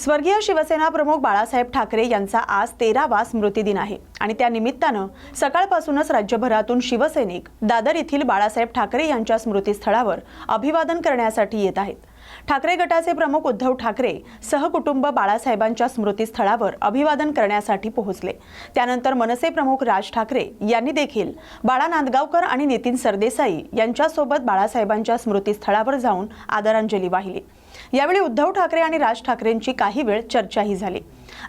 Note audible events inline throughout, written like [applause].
स्वर्गीय शिवसेना प्रमुख बाळासाहेब ठाकरे यांचा आज तेरावा स्मृतिदिन आहे. आणि त्या निमित्तानं सकाळपासूनच राज्यभरातून शिवसैनिक दादर येथील बाळासाहेब ठाकरे यांच्या स्मृतीस्थळावर अभिवादन करण्यासाठी येत आहेत. ठाकरे गटाचे प्रमुख उद्धव ठाकरे सहकुटुंब बाळासाहेबांच्या स्मृतीस्थळावर अभिवादन करण्यासाठी पोहोचले. त्यानंतर मनसे प्रमुख राज ठाकरे यांनी देखील बाळा नांदगावकर आणि नितीन सरदेसाई यांच्यासोबत बाळासाहेबांच्या स्मृतीस्थळावर जाऊन आदरांजली वाहिली. यावेळी उद्धव ठाकरे आणि राज ठाकरेंची काही वेळ चर्चाही झाली.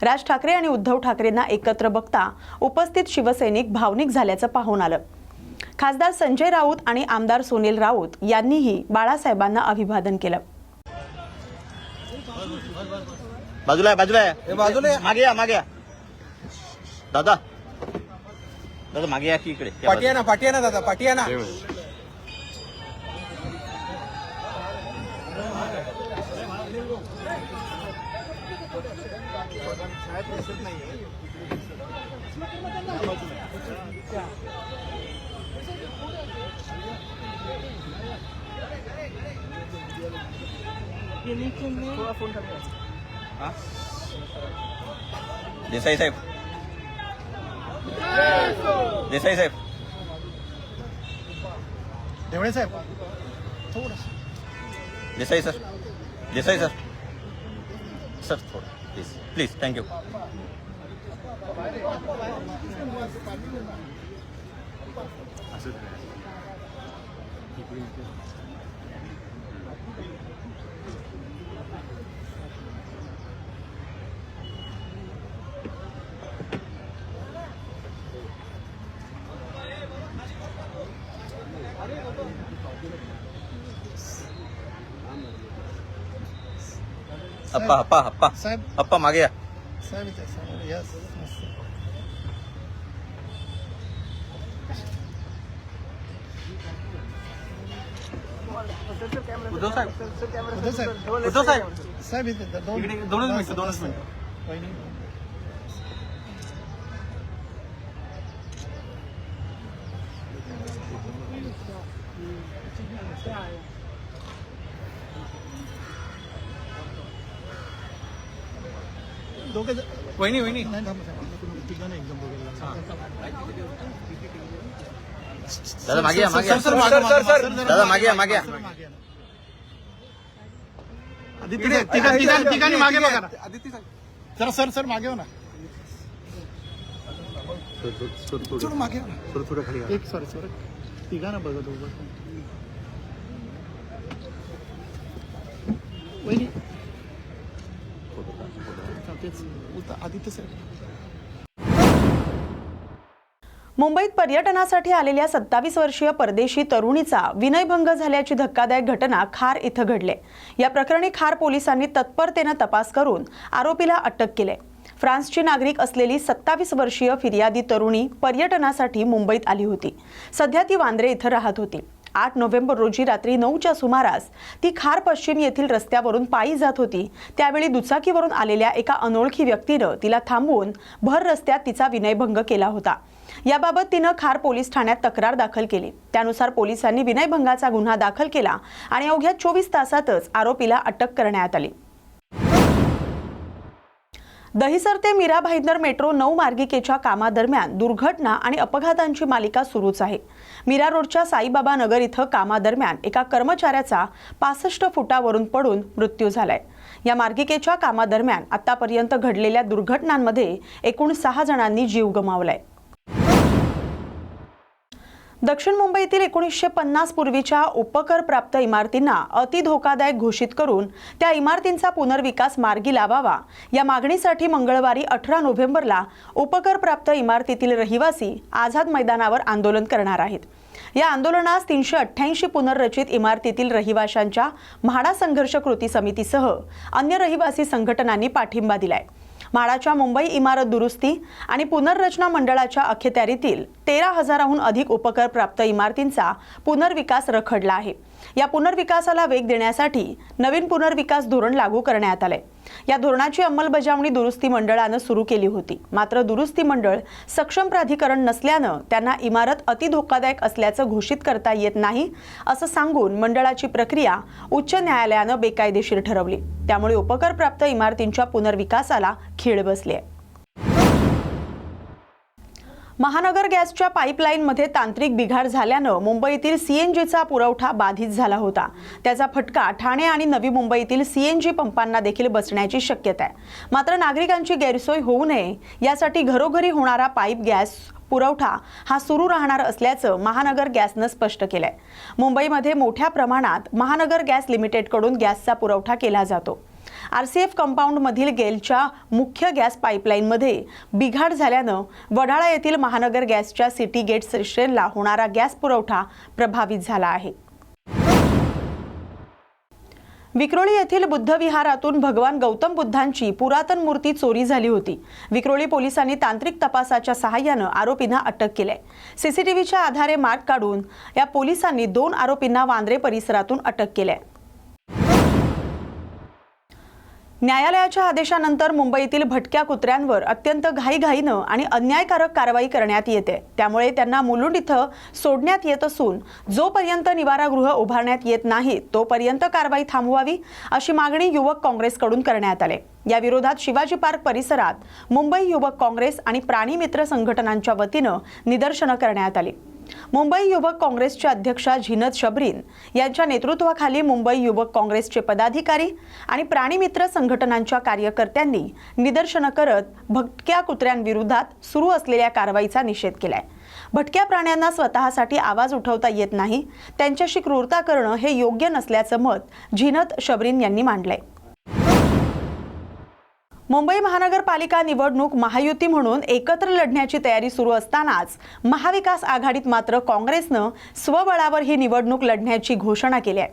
राज ठाकरे आणि उद्धव ठाकरेंना एकत्र बघता उपस्थित शिवसैनिक भावनिक झाल्याचं पाहून आलं. खासदार संजय राऊत आणि आमदार सुनील राऊत यांनीही बाळासाहेबांना अभिवादन केलं. बाजूला आहे बाजूला आहे. बाजूला आहे. मागे या मागे या. दादा. दादा मागे या की इकडे? या पाठी आहे ना पाठी आहे ना दादा पाठी आहे ना. [laughs] देसाई साहेब देसाई साहेब ढेवळे साहेब Desai sir Desai sir sir थोडं प्लीज प्लीज थँक्यू अप्पा अप्पा अप्पा साहेब अप्पा मागे या साहेब इथे साहेब यस उद्धव साहेब उद्धव साहेब उद्धव साहेब साहेब इथे दोन इकडे दोनच मिनिटं दोनच मिनिटं वहिनी. दोघे वहिनी वहिनी. नाही थांबा, थांबा. तिघं नाही, एकदम दोघे जण. दादा मागे या मागे या. सर, सर, मागे, मागे, सर, दादा मागे या मागे या. सर, मागे या. ना. तिघा- तिघा- तिघांनी मागे बघा ना. जरा सर सर मागे हो ना. थोडं मागे हो ना. एक सॉरी सॉरी. तिघा ना बघा दोघं वहिनी हा, तेच आदित्य साहेब मुंबईत पर्यटनासाठी आलेल्या सत्तावीस वर्षीय परदेशी तरुणीचा विनयभंग झाल्याची धक्कादायक घटना खार इथं घडली. या प्रकरणी खार पोलिसांनी तत्परतेनं तपास करून आरोपीला अटक केले. फ्रान्सची नागरिक असलेली सत्तावीस वर्षीय फिर्यादी तरुणी पर्यटनासाठी मुंबईत आली होती. सध्या ती वांद्रे इथं राहत होती. आठ नोव्हेंबर रोजी रात्री नऊच्या सुमारास ती खार पश्चिम येथील रस्त्यावरून पायी जात होती. त्यावेळी दुचाकीवरून आलेल्या एका अनोळखी व्यक्तीनं तिला थांबवून भर रस्त्यात तिचा विनयभंग केला होता. याबाबत तिनं खार पोलीस ठाण्यात तक्रार दाखल केली. त्यानुसार पोलिसांनी विनयभंगाचा गुन्हा दाखल केला आणि अवघ्या चोवीस तासातच आरोपीला अटक करण्यात आली. दहिसर ते मीरा भाईंदर मेट्रो नऊ मार्गिकेच्या कामादरम्यान दुर्घटना आणि अपघातांची मालिका सुरूच आहे. मीरा रोडच्या साईबाबा नगर इथं कामादरम्यान एका कर्मचाऱ्याचा पासष्ट फुटावरून पडून मृत्यू झालाय. या मार्गिकेच्या कामादरम्यान आतापर्यंत घडलेल्या दुर्घटनांमध्ये एकूण सहा जणांनी जीव गमावलाय. दक्षिण मुंबईतील एकोणीसशे पन्नास पूर्वीच्या उपकर प्राप्त इमारतींना अति धोकादायक घोषित करून त्या इमारतींचा पुनर्विकास मार्गी लावावा. या मागणीसाठी मंगळवारी अठरा नोव्हेंबरला उपकर प्राप्त इमारतीतील रहिवासी आझाद मैदानावर आंदोलन करणार आहेत. या आंदोलनास तीनशे अठ्ठ्याऐंशी पुनर्रचित इमारतीतील रहिवाशांच्या म्हाडा संघर्ष कृती समितीसह अन्य रहिवासी संघटनांनी पाठिंबा दिलाय. म्हाडाच्या मुंबई इमारत दुरुस्ती आणि पुनर्रचना मंडळाच्या अखत्यारीतील तेरा हजाराहून अधिक उपकर प्राप्त इमारतींचा पुनर्विकास रखडला आहे. या पुनर्विकासाला वेग देण्यासाठी नवीन पुनर्विकास धोरण लागू करण्यात आले या धोरणाची अंमलबजावणी दुरुस्ती मंडळानं सुरू केली होती. मात्र दुरुस्ती मंडळ सक्षम प्राधिकरण नसल्यानं त्यांना इमारत अति धोकादायक असल्याचं घोषित करता येत नाही असं सांगून मंडळाची प्रक्रिया उच्च न्यायालयानं बेकायदेशीर ठरवली. त्यामुळे उपकरप्राप्त इमारतींच्या पुनर्विकासाला खीळ बसली आहे महानगर गॅसच्या पाईपलाईनमध्ये तांत्रिक बिघाड झाल्यानं मुंबईतील सीएनजीचा पुरवठा बाधित झाला होता. त्याचा फटका ठाणे आणि नवी मुंबईतील सीएनजी पंपांना देखील बसण्याची शक्यता आहे. मात्र नागरिकांची गैरसोय होऊ नये यासाठी घरोघरी होणारा पाईप गॅस पुरवठा हा सुरू राहणार असल्याचं महानगर गॅसनं स्पष्ट केलंय. मुंबईमध्ये मोठ्या प्रमाणात महानगर गॅस लिमिटेडकडून गॅसचा पुरवठा केला जातो. आरसीएफ कंपाऊंडमधील गेलच्या मुख्य गॅस पाईपलाईनमध्ये बिघाड झाल्यानं वडाळा येथील महानगर गॅसच्या सिटी गेट स्टेशनला होणारा गॅस पुरवठा प्रभावित झाला आहे. विक्रोळी येथील बुद्ध विहारातून भगवान गौतम बुद्धांची पुरातन मूर्ती चोरी झाली होती. विक्रोळी पोलिसांनी तांत्रिक तपासाच्या सहाय्यानं आरोपींना अटक केलंय. सीसीटीव्हीच्या आधारे मार्ग काढून या पोलिसांनी दोन आरोपींना वांद्रे परिसरातून अटक केलंय. न्यायालयाच्या आदेशानंतर मुंबईतील भटक्या कुत्र्यांवर अत्यंत घाईघाईनं आणि अन्यायकारक कारवाई करण्यात येते. त्यामुळे त्यांना मुलुंड इथं सोडण्यात येत असून जोपर्यंत निवारागृह उभारण्यात येत नाही तोपर्यंत कारवाई थांबवावी अशी मागणी युवक काँग्रेसकडून करण्यात आले. या विरोधात शिवाजी पार्क परिसरात मुंबई युवक काँग्रेस आणि प्राणी मित्र संघटनांच्या वतीनं निदर्शनं करण्यात आली. मुंबई युवक काँग्रेसच्या अध्यक्षा झिनत शबरीन यांच्या नेतृत्वाखाली मुंबई युवक काँग्रेसचे पदाधिकारी आणि प्राणीमित्र संघटनांच्या कार्यकर्त्यांनी निदर्शनं करत भटक्या कुत्र्यांविरोधात सुरू असलेल्या कारवाईचा निषेध केलाय. भटक्या प्राण्यांना स्वतःसाठी आवाज उठवता येत नाही. त्यांच्याशी क्रूरता करणं हे योग्य नसल्याचं मत झिनत शबरीन यांनी मांडलंय. मुंबई महानगरपालिका निवडणूक महायुती म्हणून एकत्र लढण्याची तयारी सुरू असतानाच महाविकास आघाडीत मात्र काँग्रेसनं स्वबळावर ही निवडणूक लढण्याची घोषणा केली आहे.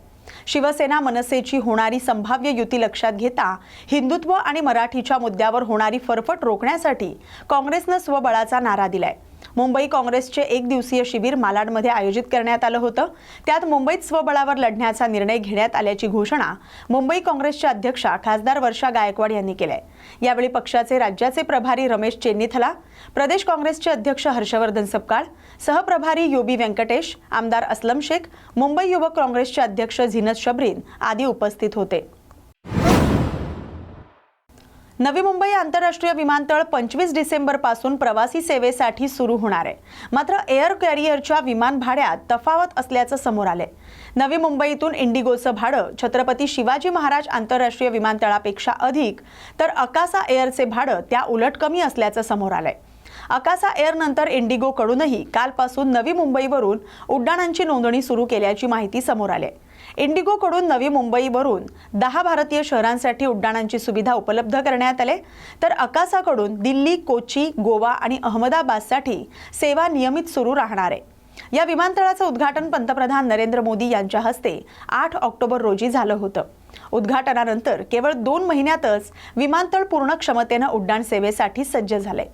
शिवसेना मनसेची होणारी संभाव्य युती लक्षात घेता हिंदुत्व आणि मराठीच्या मुद्द्यावर होणारी फरफट रोखण्यासाठी काँग्रेसनं स्वबळाचा नारा दिलाय. मुंबई काँग्रेसचे एक दिवसीय शिबिर मालाडमध्ये आयोजित करण्यात आलं होतं. त्यात मुंबईत स्वबळावर लढण्याचा निर्णय घेण्यात आल्याची घोषणा मुंबई काँग्रेसच्या अध्यक्षा खासदार वर्षा गायकवाड यांनी केलंय. यावेळी पक्षाचे राज्याचे प्रभारी रमेश चेन्नीथला प्रदेश काँग्रेसचे अध्यक्ष हर्षवर्धन सपकाळ सहप्रभारी योबी व्यंकटेश आमदार अस्लम शेख मुंबई युवक काँग्रेसचे अध्यक्ष झिनत शबरीन आदी उपस्थित होते. नवी मुंबई आंतरराष्ट्रीय विमानतळ पंचवीस डिसेंबरपासून प्रवासी सेवेसाठी सुरू होणार आहे. मात्र एअर कॅरियरच्या विमान भाड्यात तफावत असल्याचं समोर आले नवी मुंबईतून इंडिगोचं भाडं छत्रपती शिवाजी महाराज आंतरराष्ट्रीय विमानतळापेक्षा अधिक तर अकासा एअरचे भाडं त्या उलट कमी असल्याचं समोर आलंय. अकासा एअर नंतर इंडिगोकडूनही कालपासून नवी मुंबईवरून उड्डाणांची नोंदणी सुरू केल्याची माहिती समोर आली आहे इंडिगोकडून नवी मुंबईवरून दहा भारतीय शहरांसाठी उड्डाणांची सुविधा उपलब्ध करण्यात आले. तर अकासाकडून दिल्ली कोची गोवा आणि अहमदाबादसाठी सेवा नियमित सुरू राहणार आहे. या विमानतळाचं उद्घाटन पंतप्रधान नरेंद्र मोदी यांच्या हस्ते आठ ऑक्टोबर रोजी झालं होतं. उद्घाटनानंतर केवळ दोन महिन्यातच विमानतळ पूर्ण क्षमतेनं उड्डाण सेवेसाठी सज्ज झालंय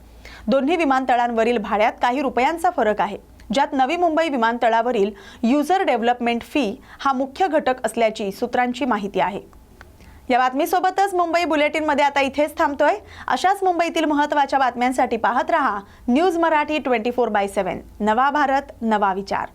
दोन्ही विमानतळांवरील भाड्यात काही रुपयांचा फरक आहे. ज्यात नवी मुंबई विमानतळावरील युजर डेव्हलपमेंट फी हा मुख्य घटक असल्याची सूत्रांची माहिती आहे. या बातमीसोबतच मुंबई बुलेटिनमध्ये आता इथेच थांबतोय. अशाच मुंबईतील महत्त्वाच्या बातम्यांसाठी पाहत रहा news Marathi twenty four by seven. नवा भारत नवा विचार.